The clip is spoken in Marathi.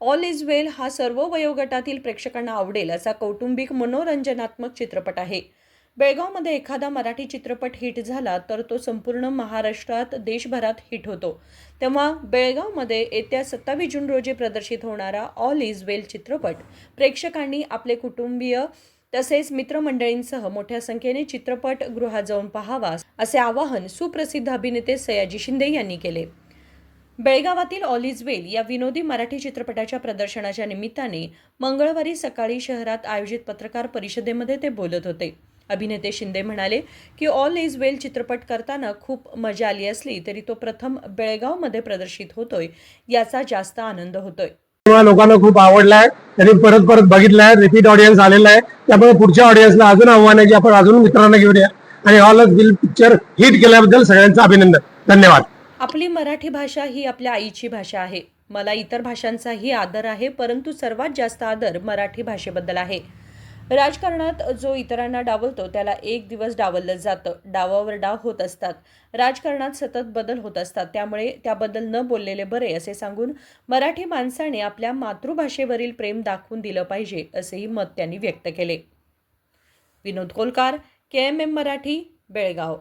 ऑल इज वेल हा सर्व वयोगटातील प्रेक्षकांना आवडेल असा कौटुंबिक मनोरंजनात्मक चित्रपट आहे. बेळगावमध्ये एखादा मराठी चित्रपट हिट झाला तर तो संपूर्ण महाराष्ट्रात देशभरात हिट होतो. तेव्हा बेळगावमध्ये येत्या सत्तावीस जून रोजी प्रदर्शित होणारा ऑल इज वेल चित्रपट प्रेक्षकांनी आपले कुटुंबीय तसेच मित्रमंडळींसह मोठ्या संख्येने चित्रपटगृहात जाऊन पाहावा असे आवाहन सुप्रसिद्ध अभिनेते सयाजी शिंदे यांनी केले. बेळगावातील ऑल इज वेल या विनोदी मराठी चित्रपटाच्या प्रदर्शनाच्या निमित्ताने मंगळवारी सकाळी शहरात आयोजित पत्रकार परिषदेमध्ये ते बोलत होते. अभिनेते शिंदे म्हणाले की ऑल इज वेल चित्रपट करताना खूप मजा आली असली तरी तो प्रथम बेळगावमध्ये प्रदर्शित होतोय याचा जास्त आनंद होतोय. लोकांना खूप आवडलाय त्यांनी परत परत बघितलाय रिपीट ऑडियन्स आलेला आहे त्यामुळे पुढच्या ऑडियन्सला अजून आव्हान आहे की आपण अजून मित्रांना घेऊन या. आणि ऑल बिल पिक्चर हिट केल्याबद्दल सगळ्यांचं अभिनंदन. धन्यवाद. आपली मराठी भाषा ही आपल्या आईची भाषा आहे. मला इतर भाषांचाही आदर आहे परंतु सर्वात जास्त आदर मराठी भाषेबद्दल आहे. राजकारणात जो इतरांना डावलतो त्याला एक दिवस डावललं जातं. डावावर डाव होत असतात. राजकारणात सतत बदल होत असतात. त्यामुळे त्याबद्दल न बोललेले बरे असे सांगून मराठी माणसाने आपल्या मातृभाषेवरील प्रेम दाखवून दिलं पाहिजे असेही मत त्यांनी व्यक्त केले. Vinod Kolkar K M M Marathi Belgaum.